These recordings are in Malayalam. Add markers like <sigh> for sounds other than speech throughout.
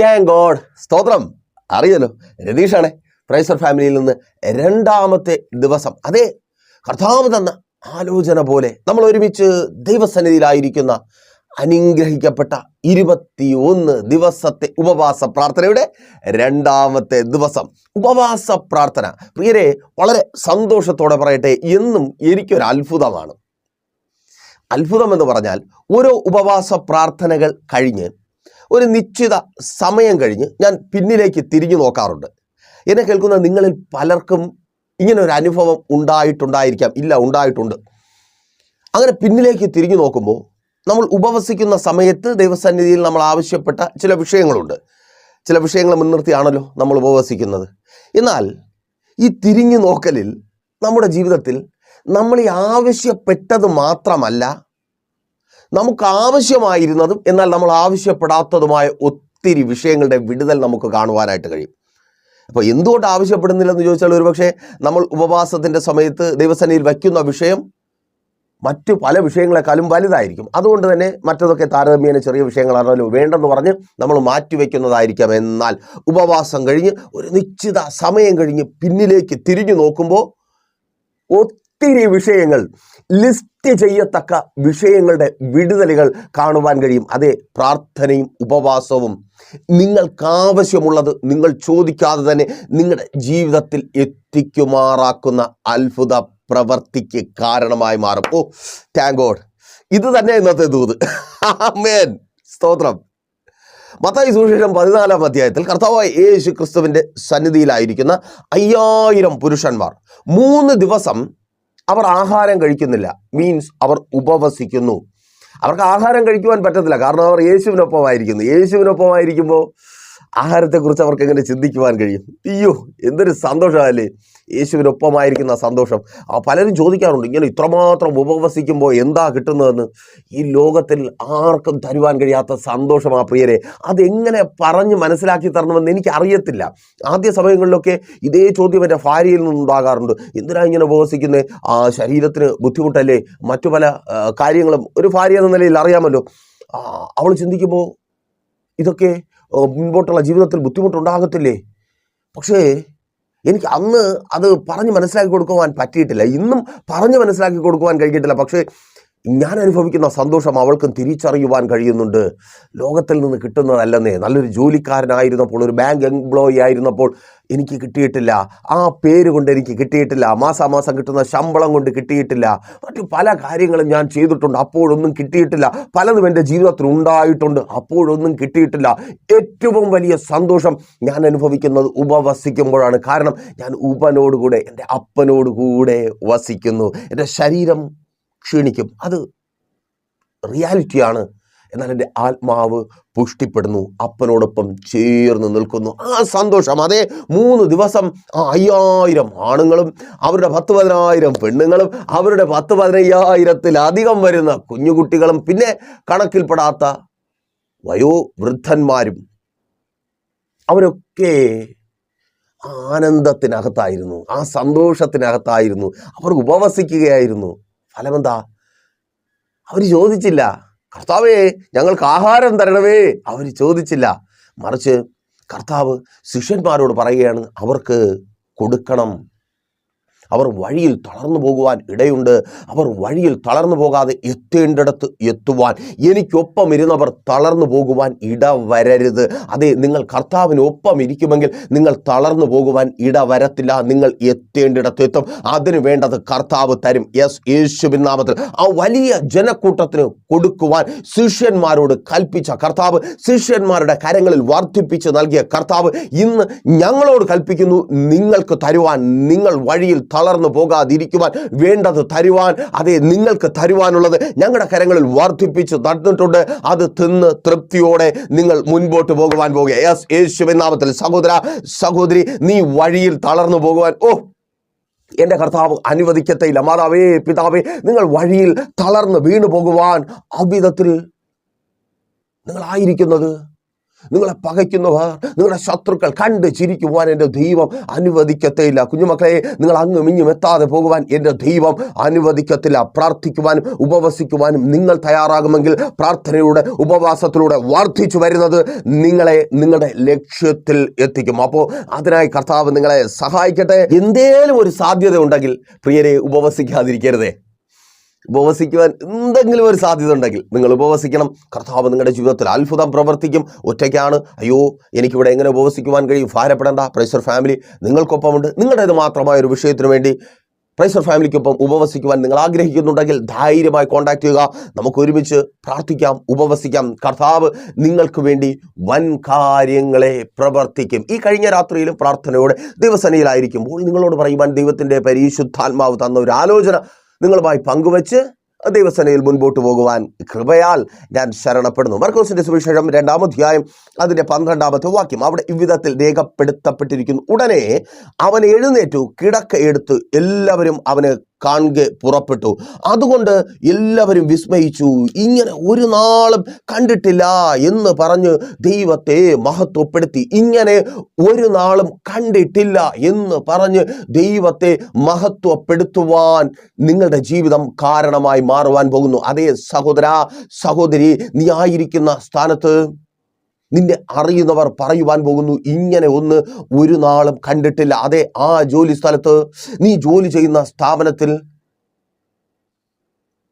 താങ്ക് ഗോഡ് സ്തോത്രം. അറിയാലോ രതീഷാണേ പ്രൈസർ ഫാമിലിയിൽ നിന്ന് രണ്ടാമത്തെ ദിവസം. അതെ കർത്താവ് തന്ന ആലോചന പോലെ നമ്മൾ ഒരുമിച്ച് ദൈവസന്നിധിയിലായിരിക്കുന്ന അനുഗ്രഹിക്കപ്പെട്ട ഇരുപത്തിയൊന്ന് ദിവസത്തെ ഉപവാസ പ്രാർത്ഥനയുടെ രണ്ടാമത്തെ ദിവസം. ഉപവാസ പ്രാർത്ഥന. പ്രിയരെ വളരെ സന്തോഷത്തോടെ പറയട്ടെ എന്നും എനിക്കൊരു അത്ഭുതമാണ്. അത്ഭുതം എന്ന് പറഞ്ഞാൽ ഓരോ ഉപവാസ പ്രാർത്ഥനകൾ കഴിഞ്ഞ് ഒരു നിശ്ചിത സമയം കഴിഞ്ഞ് ഞാൻ പിന്നിലേക്ക് തിരിഞ്ഞു നോക്കാറുണ്ട്. എന്നെ കേൾക്കുന്ന നിങ്ങളിൽ പലർക്കും ഇങ്ങനെ ഒരു അനുഭവം ഉണ്ടായിട്ടുണ്ടായിരിക്കാം. ഇല്ല ഉണ്ടായിട്ടുണ്ട്. അങ്ങനെ പിന്നിലേക്ക് തിരിഞ്ഞു നോക്കുമ്പോൾ നമ്മൾ ഉപവസിക്കുന്ന സമയത്ത് ദൈവസന്നിധിയിൽ നമ്മൾ ആവശ്യപ്പെട്ട ചില വിഷയങ്ങളുണ്ട്. ചില വിഷയങ്ങൾ മുൻനിർത്തിയാണല്ലോ നമ്മൾ ഉപവസിക്കുന്നത്. എന്നാൽ ഈ തിരിഞ്ഞു നോക്കലിൽ നമ്മുടെ ജീവിതത്തിൽ നമ്മൾ ഈ ആവശ്യപ്പെട്ടത് മാത്രമല്ല നമുക്ക് ആവശ്യമായിരുന്നതും എന്നാൽ നമ്മൾ ആവശ്യപ്പെടാത്തതുമായ ഒത്തിരി വിഷയങ്ങളുടെ വിടുതൽ നമുക്ക് കാണുവാനായിട്ട് കഴിയും. അപ്പോൾ എന്തുകൊണ്ട് ആവശ്യപ്പെടുന്നില്ലെന്ന് ചോദിച്ചാൽ ഒരുപക്ഷെ നമ്മൾ ഉപവാസത്തിന്റെ സമയത്ത് ദൈവസന്നിധിയിൽ വയ്ക്കുന്ന വിഷയം മറ്റു പല വിഷയങ്ങളെക്കാളും വലുതായിരിക്കും. അതുകൊണ്ട് തന്നെ മറ്റതൊക്കെ താരതമ്യേന ചെറിയ വിഷയങ്ങളാണല്ലോ വേണ്ടെന്ന് പറഞ്ഞ് നമ്മൾ മാറ്റിവെക്കുന്നതായിരിക്കാം. എന്നാൽ ഉപവാസം കഴിഞ്ഞ് ഒരു നിശ്ചിത സമയം കഴിഞ്ഞ് പിന്നിലേക്ക് തിരിഞ്ഞു നോക്കുമ്പോൾ ഒത്തിരി വിഷയങ്ങൾ ലിസ്റ്റ് ചെയ്യത്തക്ക വിഷയങ്ങളുടെ വിടുതലുകൾ കാണുവാൻ കഴിയും. അതെ പ്രാർത്ഥനയും ഉപവാസവും. നിങ്ങൾക്കാവശ്യമുള്ളത് നിങ്ങൾ ചോദിക്കാതെ തന്നെ നിങ്ങളുടെ ജീവിതത്തിൽ എത്തിക്കുമാറാക്കുന്ന അത്ഭുത പ്രവർത്തിക്ക് കാരണമായി മാറും. ഓ താങ്ക് ഗോഡ് ഇത് തന്നെ ഇന്നത്തെ ദൂത്. ആമേൻ. സ്തോത്രം. മത്തായി സുവിശേഷം പതിനാലാം അധ്യായത്തിൽ കർത്താവായ യേശു ക്രിസ്തുവിന്റെ സന്നിധിയിലായിരിക്കുന്ന അയ്യായിരം പുരുഷന്മാർ മൂന്ന് ദിവസം അവർ ആഹാരം കഴിക്കുന്നില്ല. മീൻസ് അവർ ഉപവസിക്കുന്നു. അവർക്ക് ആഹാരം കഴിക്കുവാൻ പറ്റത്തില്ല. കാരണം അവർ യേശുവിനൊപ്പമായിരിക്കുന്നു. യേശുവിനൊപ്പമായിരിക്കുമ്പോൾ ആഹാരത്തെക്കുറിച്ച് അവർക്ക് എങ്ങനെ ചിന്തിക്കുവാൻ കഴിയും? അയ്യോ എന്തൊരു സന്തോഷമല്ലേ? യേശുവിനൊപ്പമായിരിക്കുന്ന സന്തോഷം. ആ പലരും ചോദിക്കാറുണ്ട് ഇങ്ങനെ ഇത്രമാത്രം ഉപവസിക്കുമ്പോൾ എന്താ കിട്ടുന്നതെന്ന്? ഈ ലോകത്തിൽ ആർക്കും തരുവാൻ കഴിയാത്ത സന്തോഷം ആ പ്രിയരെ. അതെങ്ങനെ പറഞ്ഞ് മനസ്സിലാക്കി തരണമെന്ന് എനിക്ക് അറിയത്തില്ല ആദ്യ സമയങ്ങളിലൊക്കെ ഇതേ ചോദ്യം എന്റെ ഭാര്യയിൽ നിന്നുണ്ടാകാറുണ്ട്. എന്തിനാ ഇങ്ങനെ ഉപവസിക്കുന്നത് ആ ശരീരത്തിന് ബുദ്ധിമുട്ടല്ലേ? മറ്റു പല കാര്യങ്ങളും. ഒരു ഭാര്യ എന്ന നിലയിൽ അറിയാമല്ലോ. അവൾ ചിന്തിക്കുമ്പോൾ ഇതൊക്കെ മുൻപോട്ടുള്ള ജീവിതത്തിൽ ബുദ്ധിമുട്ടുണ്ടാകത്തില്ലേ? പക്ഷേ എനിക്ക് അന്ന് അത് പറഞ്ഞ് മനസ്സിലാക്കി കൊടുക്കുവാൻ പറ്റിയിട്ടില്ല. ഇന്നും പറഞ്ഞ് മനസ്സിലാക്കി കൊടുക്കുവാൻ കഴിഞ്ഞിട്ടില്ല. പക്ഷേ ഞാൻ അനുഭവിക്കുന്ന സന്തോഷം അവൾക്കും തിരിച്ചറിയുവാൻ കഴിയുന്നുണ്ട്. ലോകത്തിൽ നിന്ന് കിട്ടുന്നതല്ലെന്നേ. നല്ലൊരു ജോലിക്കാരനായിരുന്നപ്പോൾ ഒരു ബാങ്ക് എംപ്ലോയി ആയിരുന്നപ്പോൾ എനിക്ക് കിട്ടിയിട്ടില്ല. ആ പേര് കൊണ്ട് എനിക്ക് കിട്ടിയിട്ടില്ല. മാസാമാസം കിട്ടുന്ന ശമ്പളം കൊണ്ട് കിട്ടിയിട്ടില്ല. മറ്റു പല കാര്യങ്ങളും ഞാൻ ചെയ്തിട്ടുണ്ട്. അപ്പോഴൊന്നും കിട്ടിയിട്ടില്ല. പലതും എന്റെ ജീവിതത്തിൽ ഉണ്ടായിട്ടുണ്ട്. അപ്പോഴൊന്നും കിട്ടിയിട്ടില്ല. ഏറ്റവും വലിയ സന്തോഷം ഞാൻ അനുഭവിക്കുന്നത് ഉപവസിക്കുമ്പോഴാണ്. കാരണം ഞാൻ ഉപനോടുകൂടെ എന്റെ അപ്പനോടുകൂടെ വസിക്കുന്നു. എന്റെ ശരീരം ക്ഷീണിക്കും. അത് റിയാലിറ്റിയാണ്. എന്നാൽ എന്റെ ആത്മാവ് പുഷ്ടിപ്പെടുന്നു. അപ്പനോടൊപ്പം ചേർന്ന് നിൽക്കുന്നു. ആ സന്തോഷം. അതേ മൂന്ന് ദിവസം ആ അയ്യായിരം ആണുങ്ങളും അവരുടെ പത്ത് പതിനായിരം പെണ്ണുങ്ങളും അവരുടെ പത്ത് പതിനയ്യായിരത്തിലധികം വരുന്ന കുഞ്ഞുകുട്ടികളും പിന്നെ കണക്കിൽപ്പെടാത്ത വയോവൃദ്ധന്മാരും. അവരൊക്കെ ആനന്ദത്തിനകത്തായിരുന്നു. ആ സന്തോഷത്തിനകത്തായിരുന്നു. അവർ ഉപവസിക്കുകയായിരുന്നു. ഫലമെന്താ? അവർ ചോദിച്ചില്ല. കർത്താവേ ഞങ്ങൾക്ക് ആഹാരം തരണമേ. അവർ ചോദിച്ചില്ല. മറിച്ച് കർത്താവ് ശിഷ്യന്മാരോട് പറയുകയാണ് അവർക്ക് കൊടുക്കണം. അവർ വഴിയിൽ തളർന്നു പോകുവാൻ ഇടയുണ്ട്. അവർ വഴിയിൽ തളർന്നു പോകാതെ എത്തേണ്ടിടത്ത് എത്തുവാൻ എനിക്കൊപ്പം ഇരുന്നവർ തളർന്നു പോകുവാൻ ഇടവരരുത്. അതെ നിങ്ങൾ കർത്താവിനൊപ്പം ഇരിക്കുമെങ്കിൽ നിങ്ങൾ തളർന്നു പോകുവാൻ ഇടവരത്തില്ല. നിങ്ങൾ എത്തേണ്ടിടത്ത് എത്തും. അതിന് വേണ്ടത് കർത്താവ് തരും. യെസ് യേശുവിൻ നാമത്തിൽ. ആ വലിയ ജനക്കൂട്ടത്തിന് കൊടുക്കുവാൻ ശിഷ്യന്മാരോട് കൽപ്പിച്ച കർത്താവ് ശിഷ്യന്മാരുടെ കരങ്ങളിൽ വർദ്ധിപ്പിച്ച് നൽകിയ കർത്താവ് ഇന്ന് ഞങ്ങളോട് കൽപ്പിക്കുന്നു. നിങ്ങൾക്ക് തരുവാൻ നിങ്ങൾ വഴിയിൽ തളർന്നു പോകാതിരിക്കുവാൻ വേണ്ടത് തരുവാൻ അതെ നിങ്ങൾക്ക് തരുവാനുള്ളത് ഞങ്ങളുടെ കരങ്ങളിൽ വർദ്ധിപ്പിച്ച് തന്നിട്ടുണ്ട്. അത് തിന്ന് തൃപ്തിയോടെ നിങ്ങൾ മുൻപോട്ട് പോകുവാൻ പോകുക. യെസ് യേശുവിൻ നാമത്തിൽ സഹോദര സഹോദരി നീ വഴിയിൽ തളർന്നു പോകുവാൻ. ഓ എന്റെ കർത്താവ് അനുവദിക്കത്തേയില്ല. മാതാവേ പിതാവേ നിങ്ങൾ വഴിയിൽ തളർന്ന് വീണു പോകുവാൻ അവിധത്തിൽ നിങ്ങളായിരിക്കുന്നത് നിങ്ങളെ പകയ്ക്കുന്നവർ നിങ്ങളുടെ ശത്രുക്കൾ കണ്ട് ചിരിക്കുവാൻ എന്റെ ദൈവം അനുവദിക്കത്തേയില്ല. കുഞ്ഞുമക്കളെ നിങ്ങൾ അങ്ങും ഇങ്ങും എത്താതെ പോകുവാൻ എന്റെ ദൈവം അനുവദിക്കത്തില്ല. പ്രാർത്ഥിക്കുവാനും ഉപവസിക്കുവാനും നിങ്ങൾ തയ്യാറാകുമെങ്കിൽ പ്രാർത്ഥനയുടെ ഉപവാസത്തിലൂടെ വർദ്ധിച്ചു വരുന്നത് നിങ്ങളെ നിങ്ങളുടെ ലക്ഷ്യത്തിൽ എത്തിക്കും. അപ്പോൾ അതിനായി കർത്താവ് നിങ്ങളെ സഹായിക്കട്ടെ. എന്തേലും ഒരു സാധ്യത ഉണ്ടെങ്കിൽ പ്രിയരെ ഉപവസിക്കാതിരിക്കരുതേ. ഉപവസിക്കുവാൻ എന്തെങ്കിലും ഒരു സാധ്യത ഉണ്ടെങ്കിൽ നിങ്ങൾ ഉപവസിക്കണം. കർത്താവ് നിങ്ങളുടെ ജീവിതത്തിൽ അത്ഭുതം പ്രവർത്തിക്കും. ഒറ്റയ്ക്കാണ്. അയ്യോ എനിക്കിവിടെ എങ്ങനെ ഉപവസിക്കുവാൻ കഴിയും? ഭാരപ്പെടേണ്ട. പ്രൈസർ ഫാമിലി നിങ്ങൾക്കൊപ്പമുണ്ട്. നിങ്ങളുടേത് മാത്രമായ ഒരു വിഷയത്തിന് വേണ്ടി പ്രൈസർ ഫാമിലിക്കൊപ്പം ഉപവസിക്കുവാൻ നിങ്ങൾ ആഗ്രഹിക്കുന്നുണ്ടെങ്കിൽ ധൈര്യമായി കോൺടാക്ട് ചെയ്യുക. നമുക്ക് ഒരുമിച്ച് പ്രാർത്ഥിക്കാം ഉപവസിക്കാം. കർത്താവ് നിങ്ങൾക്ക് വേണ്ടി വൻ കാര്യങ്ങളെ പ്രവർത്തിക്കും. ഈ കഴിഞ്ഞ രാത്രിയിലും പ്രാർത്ഥനയോടെ ദിവസനയിലായിരിക്കുമ്പോൾ നിങ്ങളോട് പറയുവാൻ ദൈവത്തിന്റെ പരിശുദ്ധാത്മാവ് തന്ന ഒരു ആലോചന നിങ്ങളുമായി പങ്കുവച്ച് ദൈവസേനയിൽ മുൻപോട്ട് പോകുവാൻ കൃപയാൽ ഞാൻ ശരണപ്പെടുന്നു. മർക്കോസിന്റെ സുവിശേഷം രണ്ടാം അധ്യായം അതിന്റെ പന്ത്രണ്ടാമത്തെ വാക്യം. അവിടെ ഇവിധത്തിൽ രേഖപ്പെടുത്തപ്പെട്ടിരിക്കുന്നു. ഉടനെ അവൻ എഴുന്നേറ്റു കിടക്ക എടുത്ത്. എല്ലാവരും അവന് കാണുക പുറപ്പെട്ടു. അതുകൊണ്ട് എല്ലാവരും വിസ്മയിച്ചു. ഇങ്ങനെ ഒരു നാളും കണ്ടിട്ടില്ല എന്ന് പറഞ്ഞ് ദൈവത്തെ മഹത്വപ്പെടുത്തി. ഇങ്ങനെ ഒരു നാളും കണ്ടിട്ടില്ല എന്ന് പറഞ്ഞ് ദൈവത്തെ മഹത്വപ്പെടുത്തുവാൻ നിങ്ങളുടെ ജീവിതം കാരണമായി മാറുവാൻ പോകുന്നു. അതേ സഹോദര സഹോദരി നീ ആയിരിക്കുന്ന സ്ഥാനത്ത് നിന്നെ അറിയുന്നവർ പറയുവാൻ പോകുന്നു. ഇങ്ങനെ ഒന്ന് ഒരു നാളും കണ്ടിട്ടില്ല. അതെ ആ ജോലി സ്ഥലത്ത് നീ ജോലി ചെയ്യുന്ന സ്ഥാപനത്തിൽ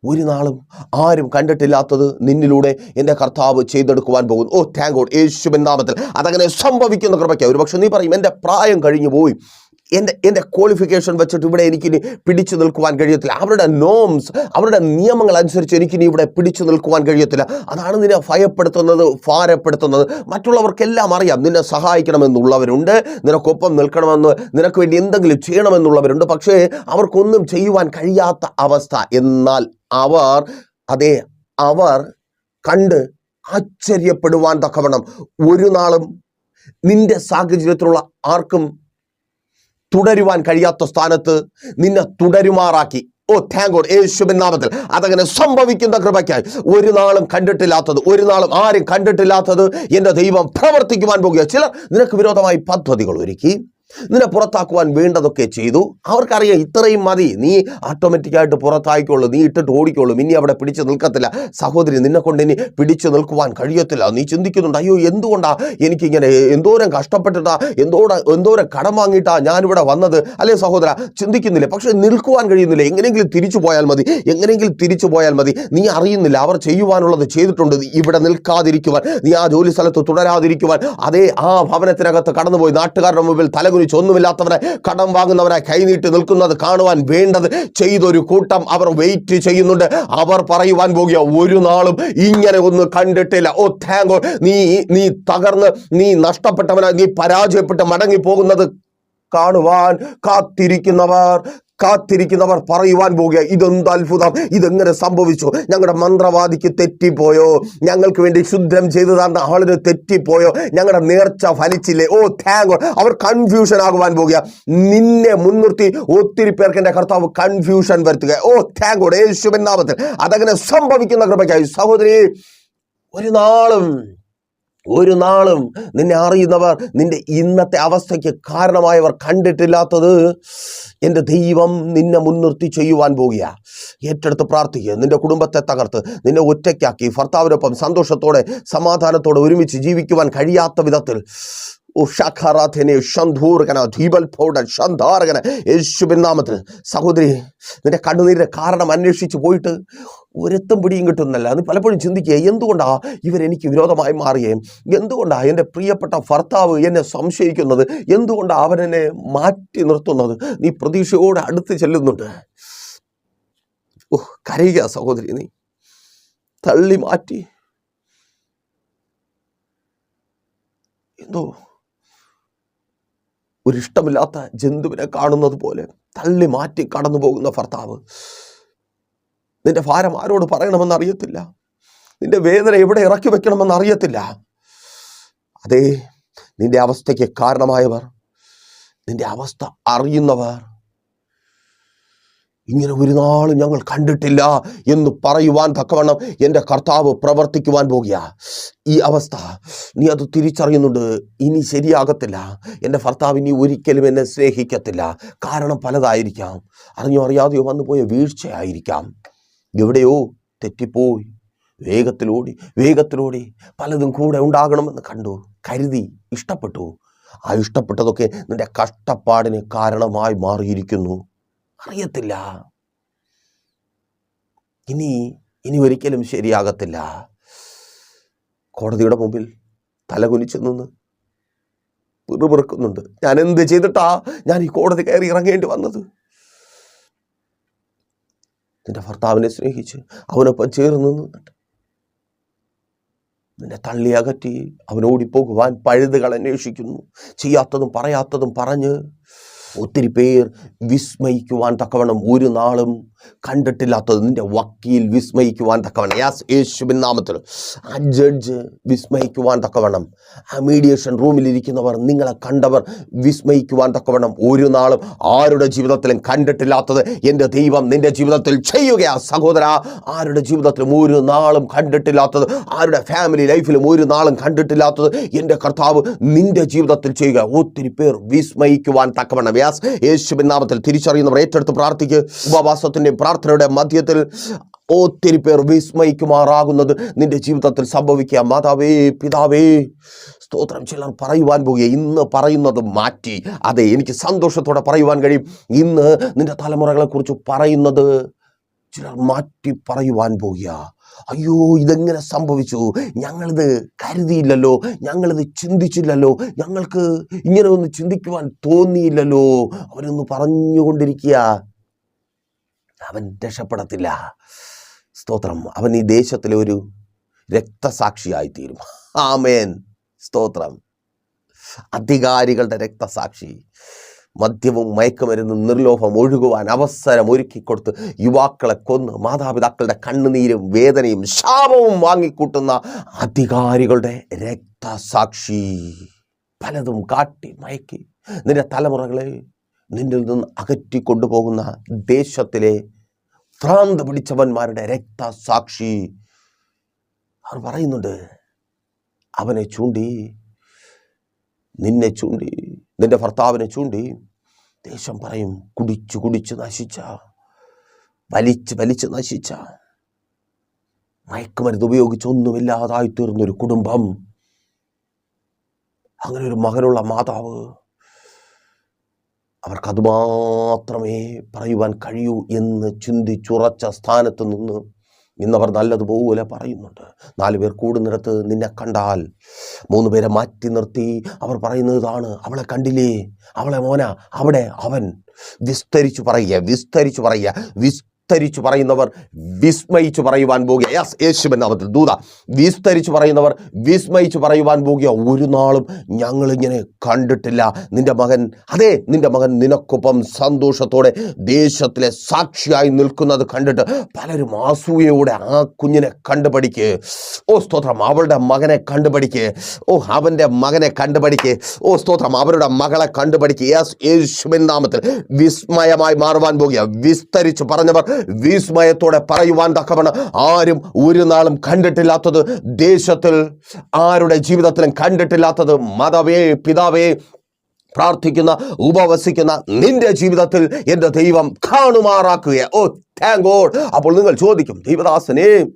ഒരു നാളും ആരും കണ്ടിട്ടില്ലാത്തത് നിന്നിലൂടെ എന്റെ കർത്താവ് ചെയ്തെടുക്കുവാൻ പോകുന്നു. ഓ താങ്ക് ഗോഡ് യേശുവിൻ നാമത്തിൽ അതങ്ങനെ സംഭവിക്കുന്ന കൃപയ്ക്ക് ഒരു പക്ഷെ നീ പറയും എന്റെ പ്രായം കഴിഞ്ഞു പോയി എന്റെ എന്റെ ക്വാളിഫിക്കേഷൻ വെച്ചിട്ട് ഇവിടെ എനിക്കിനി പിടിച്ചു നിൽക്കുവാൻ കഴിയത്തില്ല. അവരുടെ നോംസ് അവരുടെ നിയമങ്ങൾ അനുസരിച്ച് എനിക്കിനി ഇവിടെ പിടിച്ചു നിൽക്കുവാൻ കഴിയത്തില്ല. അതാണ് നിന്നെ ഭയപ്പെടുത്തുന്നത് ഭാരപ്പെടുത്തുന്നത്. മറ്റുള്ളവർക്കെല്ലാം അറിയാം നിന്നെ സഹായിക്കണമെന്നുള്ളവരുണ്ട് നിനക്കൊപ്പം നിൽക്കണമെന്ന് നിനക്ക് വേണ്ടി എന്തെങ്കിലും ചെയ്യണമെന്നുള്ളവരുണ്ട്. പക്ഷേ അവർക്കൊന്നും ചെയ്യുവാൻ കഴിയാത്ത അവസ്ഥ. എന്നാൽ അവർ അതെ അവർ കണ്ട് ആശ്ചര്യപ്പെടുവാൻ തക്കവണ്ണം. ഒരു നാളും നിന്റെ സാഹചര്യത്തിലുള്ള ആർക്കും തുടരുവാൻ കഴിയാത്ത സ്ഥാനത്ത് നിന്നെ തുടരുമാറാക്കി. ഓ താങ്ക് ഗോഡ് യേശുബിൻ നാമത്തിൽ. അതങ്ങനെ സംഭവിക്കുന്ന കൃപയ്ക്കായി. ഒരു നാളും കണ്ടിട്ടില്ലാത്തത് ഒരു നാളും ആരും കണ്ടിട്ടില്ലാത്തത് എന്റെ ദൈവം പ്രവർത്തിക്കുവാൻ പോകുക ചിലർ നിനക്ക് വിരോധമായി പദ്ധതികൾ ഒരുക്കി. നിന്നെ പുറത്താക്കുവാൻ വേണ്ടതൊക്കെ ചെയ്തു. അവർക്കറിയാം ഇത്രയും മതി. നീ ഓട്ടോമാറ്റിക്കായിട്ട് പുറത്തായിക്കോളൂ. നീ ഇട്ടിട്ട് ഓടിക്കോളൂ. ഇനി അവിടെ പിടിച്ചു നിൽക്കത്തില്ല. സഹോദരി നിന്നെ കൊണ്ട് ഇനി പിടിച്ചു നിൽക്കുവാൻ കഴിയത്തില്ല. നീ ചിന്തിക്കുന്നുണ്ട് അയ്യോ എന്തുകൊണ്ടാ എനിക്കിങ്ങനെ എന്തോരം കഷ്ടപ്പെട്ടിട്ടാ എന്തോരം എന്തോരം കടം വാങ്ങിയിട്ടാ ഞാനിവിടെ വന്നത്? അല്ലേ സഹോദര ചിന്തിക്കുന്നില്ല? പക്ഷെ നിൽക്കുവാൻ കഴിയുന്നില്ല? എങ്ങനെയെങ്കിലും തിരിച്ചു പോയാൽ മതി. എങ്ങനെയെങ്കിലും തിരിച്ചു പോയാൽ മതി. നീ അറിയുന്നില്ല അവർ ചെയ്യുവാനുള്ളത് ചെയ്തിട്ടുണ്ട്. ഇവിടെ നിൽക്കാതിരിക്കുവാൻ നീ ആ ജോലി സ്ഥലത്ത് തുടരാതിരിക്കുവാൻ. അതേ ആ ഭവനത്തിനകത്ത് കടന്നുപോയി നാട്ടുകാരുടെ മുമ്പിൽ തലകുനിച്ച് ഒന്നുമില്ലാത്തവരെ കടം വാങ്ങുന്നവരെ കൈനീട്ടി നിൽക്കുന്നത് കാണുവാൻ വേണ്ടത് ചെയ്തൊരു കൂട്ടം അവർ വെയിറ്റ് ചെയ്യുന്നുണ്ട്. അവർ പറയുവാൻ പോകുക ഒരു നാളും ഇങ്ങനെ ഒന്ന് കണ്ടിട്ടില്ല. ഓ താങ്കോ നീ നീ തകർന്ന് നീ നഷ്ടപ്പെട്ടവനായി നീ പരാജയപ്പെട്ട് മടങ്ങി പോകുന്നത് കാണുവാൻ കാത്തിരിക്കുന്നവർ കാത്തിരിക്കുന്നവർ പറയുവാൻ പോകുക ഇതെന്ത് അത്ഭുതം? ഇതെങ്ങനെ സംഭവിച്ചു? ഞങ്ങളുടെ മന്ത്രവാദിക്ക് തെറ്റിപ്പോയോ? ഞങ്ങൾക്ക് വേണ്ടി ശുദ്ധം ചെയ്തു തന്ന ആളിന് തെറ്റിപ്പോയോ? ഞങ്ങളുടെ നേർച്ച ഫലിച്ചില്ലേ? ഓ താങ്ക് അവർ കൺഫ്യൂഷൻ ആകുവാൻ പോകുക. നിന്നെ മുൻനിർത്തി ഒത്തിരി പേർക്ക് എന്റെ കർത്താവ് കൺഫ്യൂഷൻ വരുത്തുക. ഓ താങ്ക് യേശുവിൻ അതങ്ങനെ സംഭവിക്കുന്ന കൃപയ്ക്കായി സഹോദരി ഒരു നാളും ഒരു നാളും നിന്നെ അറിയുന്നവർ നിന്റെ ഇന്നത്തെ അവസ്ഥയ്ക്ക് കാരണമായവർ കണ്ടിട്ടില്ലാത്തത് എന്റെ ദൈവം നിന്നെ മുൻനിർത്തി ചെയ്യുവാൻ പോകുക. ഏറ്റെടുത്ത് പ്രാർത്ഥിക്കുക. നിന്റെ കുടുംബത്തെ തകർത്ത് നിന്നെ ഒറ്റയ്ക്കാക്കി ഭർത്താവിനൊപ്പം സന്തോഷത്തോടെ സമാധാനത്തോടെ ഒരുമിച്ച് ജീവിക്കുവാൻ കഴിയാത്ത വിധത്തിൽ. ഉഷാഖാറാഥനെ ഷന്ധൂർഗന ധീപൽ പൗഡർ ഷന്ധാർഗന യേശുവിൻ നാമത്തിൽ. സഹോദരി നിന്റെ കണ്ണുനീരിന്റെ കാരണം അന്വേഷിച്ച് പോയിട്ട് ഒരെത്തും പിടിയും കിട്ടുന്നല്ല. അത് പലപ്പോഴും ചിന്തിക്കുക എന്തുകൊണ്ടാ ഇവരെനിക്ക് വിരോധമായി മാറുകയും? എന്തുകൊണ്ടാ എന്റെ പ്രിയപ്പെട്ട ഭർത്താവ് എന്നെ സംശയിക്കുന്നത്? എന്തുകൊണ്ടാണ് അവനെന്നെ മാറ്റി നിർത്തുന്നത്? നീ പ്രതീക്ഷയോടെ അടുത്ത് ചെല്ലുന്നുണ്ട്. ഓ കരയുക സഹോദരി നീ തള്ളി മാറ്റി. എന്തോ ഒരിഷ്ടമില്ലാത്ത ജന്തുവിനെ കാണുന്നത് പോലെ തള്ളി മാറ്റി കടന്നു പോകുന്ന ഭർത്താവ്. നിന്റെ ഭാരം ആരോട് പറയണമെന്ന് അറിയത്തില്ല? നിന്റെ വേദന എവിടെ ഇറക്കി വെക്കണമെന്ന് അറിയത്തില്ല? അതേ നിന്റെ അവസ്ഥയ്ക്ക് കാരണമായവർ നിന്റെ അവസ്ഥ അറിയുന്നവർ ഇങ്ങനെ ഒരു നാളും ഞങ്ങൾ കണ്ടിട്ടില്ല എന്ന് പറയുവാൻ തക്കവണ്ണം എന്റെ കർത്താവ് പ്രവർത്തിക്കുവാൻ പോകുക. ഈ അവസ്ഥ നീ അത് തിരിച്ചറിയുന്നുണ്ട്. ഇനി ശരിയാകത്തില്ല. എന്റെ ഭർത്താവ് ഇനി ഒരിക്കലും എന്നെ സ്നേഹിക്കത്തില്ല. കാരണം പലതായിരിക്കാം. അറിഞ്ഞോ അറിയാതെയോ വന്നുപോയ വീഴ്ചയായിരിക്കാം. എവിടെയോ തെറ്റിപ്പോയി. വേഗത്തിലോടി വേഗത്തിലോടി പലതും കൂടെ ഉണ്ടാകണമെന്ന് കണ്ടു. കരുതി ഇഷ്ടപ്പെട്ടു. ആ ഇഷ്ടപ്പെട്ടതൊക്കെ നിന്റെ കഷ്ടപ്പാടിന് കാരണമായി മാറിയിരിക്കുന്നു. അറിയത്തില്ല. ഇനി ഇനി ഒരിക്കലും ശരിയാകത്തില്ല. കോടതിയുടെ മുമ്പിൽ തലകുനിച്ചു നിന്ന് പിറുപിറുക്കുന്നുണ്ട്. ഞാൻ എന്ത് ചെയ്തിട്ടാ ഞാൻ ഈ കോടതി കയറി ഇറങ്ങേണ്ടി വന്നത്? നിന്റെ ഭർത്താവിനെ സ്നേഹിച്ച് അവനൊപ്പം ചേർന്ന് നിന്നിട്ട് നിന്നെ തള്ളി അകറ്റി അവൻ ഓടിപ്പോകുവാൻ പഴുതുകൾ അന്വേഷിക്കുന്നു. ചെയ്യാത്തതും പറയാത്തതും പറഞ്ഞ് ഒത്തിരി പേർ വിസ്മയിക്കുവാൻ തക്കവണ്ണം ഒരു നാളും കണ്ടിട്ടില്ലാത്തത് നിന്റെ വക്കീൽ വിസ്മയിക്കുവാൻ തക്കവണ്ണം. യാസ് യേശുബിൻ നാമത്തിൽ. ആ ജഡ്ജ് വിസ്മയിക്കുവാൻ തക്കവണ്ണം. ആ മീഡിയേഷൻ റൂമിലിരിക്കുന്നവർ നിങ്ങളെ കണ്ടവർ വിസ്മയിക്കുവാൻ തക്കവണ്ണം. ഒരു നാളും ആരുടെ ജീവിതത്തിലും കണ്ടിട്ടില്ലാത്തത് എന്റെ ദൈവം നിന്റെ ജീവിതത്തിൽ ചെയ്യുകയാ. സഹോദര ആരുടെ ജീവിതത്തിലും ഒരു നാളും കണ്ടിട്ടില്ലാത്തത് ആരുടെ ഫാമിലി ലൈഫിലും ഒരു നാളും കണ്ടിട്ടില്ലാത്തത് എന്റെ കർത്താവ് നിന്റെ ജീവിതത്തിൽ ചെയ്യുക. ഒത്തിരി പേർ വിസ്മയിക്കുവാൻ തക്കവണ്ണം. യാസ് യേശുബിൻ നാമത്തിൽ തിരിച്ചറിയുന്നവർ ഏറ്റെടുത്ത് പ്രാർത്ഥിക്ക്. ഉപവാസത്തിന്റെയും പ്രാർത്ഥനയുടെ മധ്യത്തിൽ ഒത്തിരി പേർ വിസ്മയിക്കുമാറാകുന്നത്. നിന്റെ ജീവിതത്തിൽ സംഭവിക്കുക മാതാവേ പിതാവേ സ്തോത്രം. ചിലർ പറയുവാൻ പോകുക. ഇന്ന് പറയുന്നത് മാറ്റി. അതെ എനിക്ക് സന്തോഷത്തോടെ പറയുവാൻ കഴിയും. ഇന്ന് നിന്റെ തലമുറകളെക്കുറിച്ച് പറയുന്നത് ചിലർ മാറ്റി പറയുവാൻ പോകുക. അയ്യോ ഇതെങ്ങനെ സംഭവിച്ചു? ഞങ്ങളിത് കരുതിയില്ലല്ലോ. ഞങ്ങളിത് ചിന്തിച്ചില്ലല്ലോ. ഞങ്ങൾക്ക് ഇങ്ങനെ ഒന്ന് ചിന്തിക്കുവാൻ തോന്നിയില്ലല്ലോ. അവരൊന്ന് പറഞ്ഞുകൊണ്ടിരിക്കുക. അവൻ രക്ഷപ്പെടത്തില്ല. സ്തോത്രം. അവൻ ഈ ദേശത്തിലെ ഒരു രക്തസാക്ഷിയായിത്തീരും. ആമേൻ. സ്തോത്രം. അധികാരികളുടെ രക്തസാക്ഷി. മദ്യവും മയക്കുമരുന്നും നിർലോഭം ഒഴുകുവാൻ അവസരം ഒരുക്കിക്കൊടുത്ത് യുവാക്കളെ കൊന്ന് മാതാപിതാക്കളുടെ കണ്ണുനീരും വേദനയും ശാപവും വാങ്ങിക്കൂട്ടുന്ന അധികാരികളുടെ രക്തസാക്ഷി. പലതും കാട്ടി മയക്കി. നിന്റെ തലമുറകളെ നിന്നിൽ നിന്ന് അകറ്റി കൊണ്ടുപോകുന്ന ദേശത്തിലെ ഭ്രാന്ത് പിടിച്ചവന്മാരുടെ രക്തസാക്ഷി. അവർ പറയുന്നുണ്ട് അവനെ ചൂണ്ടി നിന്നെ ചൂണ്ടി നിന്റെ ഭർത്താവിനെ ചൂണ്ടി ദേശം പറയും കുടിച്ചു കുടിച്ച് നശിച്ച വലിച്ച് വലിച്ച് നശിച്ച. മയക്കുമരുന്ന് ഉപയോഗിച്ച് ഒന്നുമില്ലാതായി തീർന്നൊരു കുടുംബം. അങ്ങനെ ഒരു മകനുള്ള മാതാവ് അവർക്കത് മാത്രമേ പറയുവാൻ കഴിയൂ എന്ന് ചിന്തിച്ചുറച്ച സ്ഥാനത്ത് നിന്ന് ഇന്നവർ നല്ലതുപോലെ പറയുന്നുണ്ട്. നാല് പേർ കൂടുന്നിടത്ത് നിന്നെ കണ്ടാൽ മൂന്ന് പേരെ മാറ്റി നിർത്തി. അവർ പറയുന്നത് അവളെ കണ്ടില്ലേ? അവളെ മോന. അവിടെ അവൻ വിസ്തരിച്ചു പറയുക വിസ്തരിച്ചു പറയുക വിസ്തരിച്ചു പറയുന്നവർ വിസ്മയിച്ചു പറയുവാൻ പോകുക. യസ് യേശുബൻ നാമത്തിൽ ദൂത വിസ്തരിച്ചു പറയുന്നവർ വിസ്മയിച്ചു പറയുവാൻ പോകുക. ഒരു നാളും ഞങ്ങളിങ്ങനെ കണ്ടിട്ടില്ല. നിന്റെ മകൻ അതെ നിന്റെ മകൻ നിനക്കൊപ്പം സന്തോഷത്തോടെ ദേശത്തിലെ സാക്ഷിയായി നിൽക്കുന്നത് കണ്ടിട്ട് പലരും ആസൂയയോടെ ആ കുഞ്ഞിനെ കണ്ടുപഠിക്ക്. ഓ സ്തോത്രം അവളുടെ മകനെ കണ്ടുപഠിക്ക്. ഓ അവന്റെ മകനെ കണ്ടുപഠിക്ക്. ഓ സ്തോത്രം അവരുടെ മകളെ കണ്ടുപഠിക്ക്. യെസ് യേശുവിൻ നാമത്തിൽ വിസ്മയമായി മാറുവാൻ പോകുക. വിസ്തരിച്ചു പറഞ്ഞവർ വിസ്മയത്തോടെ പറയുവാൻ തക്കവണ് ആരും ഒരു നാളും കണ്ടിട്ടില്ലാത്തത് ദേശത്തിൽ ആരുടെ ജീവിതത്തിലും കണ്ടിട്ടില്ലാത്തത് മതവേ പിതാവേ പ്രാർത്ഥിക്കുന്ന ഉപവസിക്കുന്ന നിന്റെ ജീവിതത്തിൽ എന്റെ ദൈവം കാണുമാറാക്കുക ഓ താങ്ക് അപ്പോൾ നിങ്ങൾ ചോദിക്കും ദൈവദാസനെ